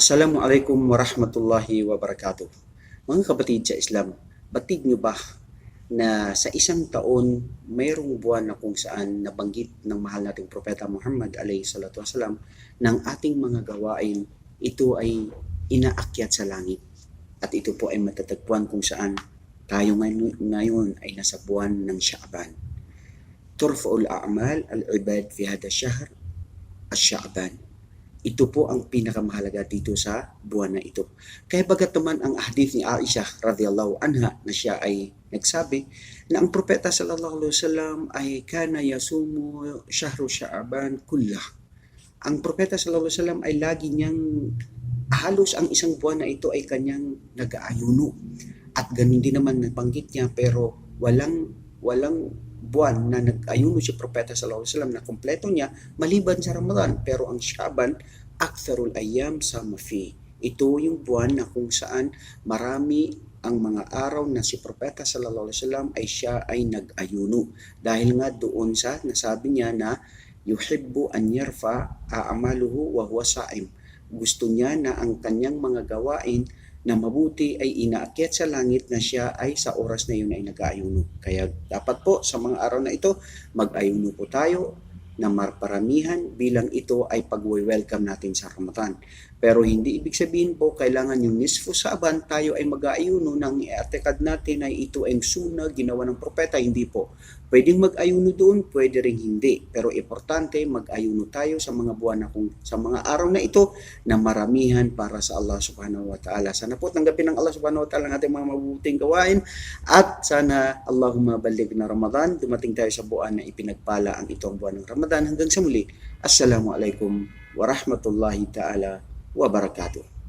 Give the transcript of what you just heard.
Assalamualaikum warahmatullahi wabarakatuh. Mga kapatid sa Islam, batid nyo ba na sa isang taon mayroong buwan na kung saan nabanggit ng mahal nating propeta Muhammad alayhi salatu wasalam ng ating mga gawain ito ay inaakyat sa langit at ito po ay matatagpuan kung saan tayo ngayon, ngayon ay nasa buwan ng Sha'ban. Turfa'ul a'mal al-ibad fi hada shahr al-Sha'ban ito po ang pinakamahalaga dito sa buwan na ito. Kaya bagat naman ang hadith ni Aisha radhiyallahu anha na siya ay nagsabi na ang propeta sallallahu alaihi wasallam ay kana yasumu shahru sha'ban kullah. Ang propeta sallallahu alaihi wasallam ay lagi niyang halos ang isang buwan na ito ay kanyang nag-aayuno. At ganun din naman nabanggit niya pero walang walang buwan na nag-ayuno si Propeta sallallahu alaihi wasallam na kompleto niya maliban sa Ramadan. Pero ang Shaban aktharul ayyam sa mafi. Ito yung buwan na kung saan marami ang mga araw na si Propeta sallallahu alaihi wasallam ay siya ay nag-ayuno. Dahil nga doon sa nasabi niya na yuhibbu an yarfa a'maluhu wa huwa sa'im. Gusto niya na ang kanyang mga gawain na mabuti ay inaakyat sa langit na siya ay sa oras na yun ay nag-aayuno. Kaya dapat po sa mga araw na ito, mag-ayuno po tayo na marparamihan bilang ito ay pag-welcome natin sa Ramadan. Pero hindi ibig sabihin po kailangan yung nisfu saaban tayo ay mag-aayuno nang iatekad natin ay ito ay suna ginawa ng propeta. Hindi po. Pwedeng mag-ayuno doon, pwede ring hindi. Pero importante mag-ayuno tayo sa mga buwan na kung sa mga araw na ito na maramihan para sa Allah subhanahu wa ta'ala. Sana po tanggapin ng Allah subhanahu wa ta'ala ang ating mga mabubuting gawain at sana Allahumma balig na Ramadan. Dumating tayo sa buwan na ipinagpala ang itong buwan ng Ramadan. Hanggang sa muli, Assalamualaikum warahmatullahi ta'ala wabarakatuh.